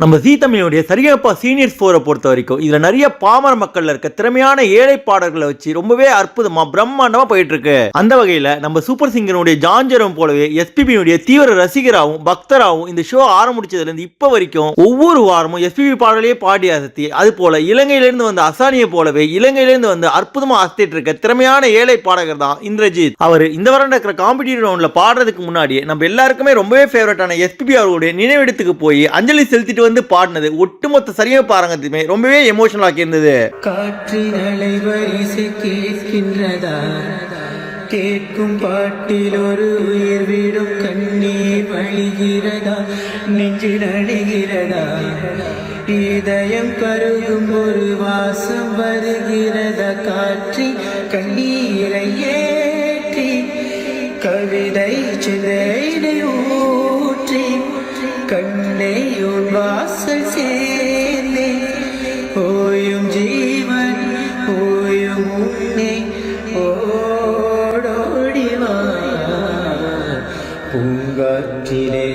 நம்ம ஜீ தமிழுடைய சரியப்பா சீனியர்ஸ் ஃபோரை பொறுத்த வரைக்கும் இதில் நிறைய பாமர மக்கள்ல இருக்க திறமையான ஏழை பாடல்களை வச்சு ரொம்பவே அற்புதமாக பிரம்மாண்டமாக போயிட்டு இருக்கு அந்த வகையில நம்ம சூப்பர் சிங்கருடைய ஜாஞ்சரம் போலவே எஸ்பிபியுடைய தீவிர ரசிகராகவும் பக்தராகவும் இந்த ஷோ ஆரம்பிச்சதுலேருந்து இப்போ வரைக்கும் ஒவ்வொரு வாரமும் எஸ்பிபி பாடலையே பாடி அசத்தி அது போல இலங்கையிலேருந்து வந்த அசானியை போலவே இலங்கையிலேருந்து வந்து அற்புதமாக அசத்திட்டு இருக்க திறமையான ஏழை பாடகர் தான் இந்திரஜித். அவர் இந்த வாரம் நடக்கிற காம்படிட்டிவ் ரவுண்டில் பாடுறதுக்கு முன்னாடியே நம்ம எல்லாருக்குமே ரொம்பவே ஃபேவரட்டான எஸ்பிபி அவர்களுடைய நினைவிடத்துக்கு போய் அஞ்சலி செலுத்திட்டு வந்து பாடினது. ஒட்டுமொத்த சரியாக பாருங்க ரொம்பவே எமோஷனல் ஆக்கி இருந்தது. காற்றினலை வரிசை கேட்கின்றதா? கேட்கும் பாட்டில் ஒரு உயிர் விடும் கண்ணீர் வழிகிறதா? நெஞ்சில் நடுகிறதா இதயம் கருகும் ஒரு வாசம் வருகிறதா? காற்றி கண்ணீரை ஏற்றி கவிதை சிதை கண்ணை உன் வாசல் சேர்ந்தே. ஓயும் ஜீவன் ஓயும் உன்னே ஓடோடிவா பூங்காற்றிலே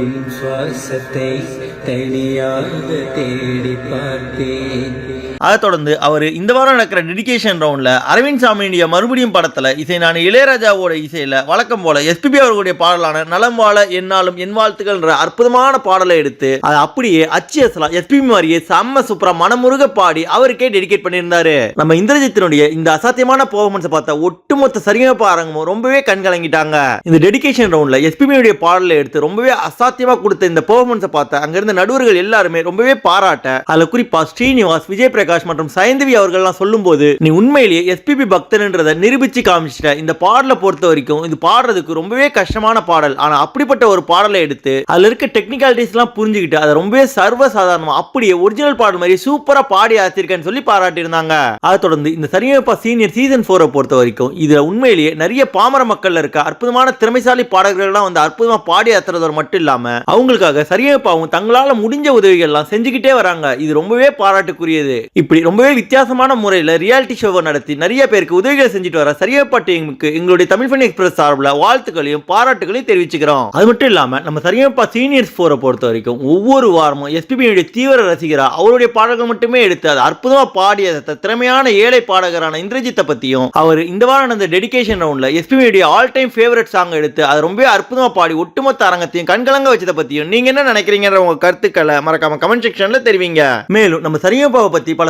உன் சுவாசத்தை தனியாக தேடி பார்த்தேன். அதை தொடர்ந்து அவர் இந்த வாரம் நடக்கிற டெடிகேஷன் ரவுண்ட்ல அரவிந்த் சாமியுடைய மறுபடியும் படத்துல இசை நான் இளையராஜாவோட இசையில வழக்கம் போல எஸ்பிபி அவர்களுடைய பாடலான நலம் வாழ என்னாலும் என் வாழ்த்துக்கள்ன்ற அற்புதமான பாடலை எடுத்து அதை அப்படியே அச்சி அசலா எஸ்பிபி மாதிரியே செம்ம சூப்பரா மனமுருக பாடி அவருக்கே டெடிகேட் பண்ணியிருந்தாரு. நம்ம இந்திரஜித்தினுடைய இந்த அசாத்தியமான பெர்ஃபார்மன்ஸை பார்த்த ஒட்டுமொத்த சரிகமப்ப அரங்கமும் ரொம்பவே கண் கலங்கிட்டாங்க இந்த டெடிகேஷன் ரவுண்ட்ல எஸ்பிபியுடைய பாடலை எடுத்து ரொம்பவே அசாத்தியமா கொடுத்த இந்த பெர்ஃபார்மன்ஸை பார்த்த அங்கிருந்த நடுவர்கள் எல்லாருமே ரொம்பவே பாராட்ட அதில் குறிப்பா ஸ்ரீனிவாஸ் விஜய் பிரகாஷ் மற்றும் சயந்தவி அவர்கள்லாம் சொல்லும்போது நீ உண்மையிலேயே எஸ்பிபி பக்தன்ன்றதை நிரூபிச்சு காமிச்சிட்ட. இந்த பாடலை பொறுத்த வரைக்கும் இது பாடுறதுக்கு ரொம்பவே கஷ்டமான பாடல். ஆனா அப்படிப்பட்ட ஒரு பாடலை எடுத்து அதுல இருக்க டெக்னிக்காலிட்டிஸ் எல்லாம் புரிஞ்சுக்கிட்டு அதை ரொம்பவே சர்வ சாதாரணமா அப்படியே ஒரிஜினல் பாடல் மாதிரி சூப்பரா பாடி ஆத்திருக்கேன்னு சொல்லி பாராட்டியிருந்தாங்க. அதை தொடர்ந்து இந்த சரியப்பா சீனியர் சீசன் ஃபோரை பொறுத்த வரைக்கும் இதுல உண்மையிலேயே நிறைய பாமர மக்கள்ல இருக்க அற்புதமான திறமைசாலி பாடகர்கள்லாம் வந்து அற்புதமா பாடி ஆத்துறதோடு மட்டும் இல்லாம அவங்களுக்காக சரியப்பாவும் தங்களால முடிஞ்ச உதவிகள்லாம் செஞ்சுக்கிட்டே வராங்க. இது ரொம்பவே பாராட்டுக்குரியது. இப்படி ரொம்பவே வித்தியாசமான முறையில் ரியாலிட்டி ஷோவை நடத்தி நிறைய பேருக்கு உதவிகளை செஞ்சுட்டு வர சரியப்பா டீமுக்கு எங்களுடைய தமிழ் ஃபன் எக்ஸ்பிரஸ் சார்பில் வாழ்த்துக்களையும் பாராட்டுகளையும் தெரிவிச்சுக்கிறோம். அது மட்டும் இல்லாமல் நம்ம சரியப்பா சீனியர்ஸ் ஃபோரை பொறுத்த வரைக்கும் ஒவ்வொரு வாரமும் எஸ்பிபியுடைய தீவிர ரசிகராக அவருடைய பாடல்கள் மட்டுமே எடுத்து அது அற்புதமாக பாடிய த- திறமையான ஏழை பாடகரான இந்திரஜித்தை பற்றியும் அவர் இந்த வாரம் நடந்த டெடிகேஷன் ரவுண்டில் எஸ்பிபியுடைய ஆல் டைம் ஃபேவரட் சாங் எடுத்து அது ரொம்பவே அற்புதமாக பாடி ஒட்டுமொத்த அரங்கத்தையும் கண்கலங்க வச்சதை பற்றியும் நீங்கள் என்ன நினைக்கிறீங்கன்ற உங்கள் கருத்துக்களை மறக்காம கமெண்ட் செக்ஷனில் தெரிவிங்க. மேலும் நம்ம சரியப்பாவை பல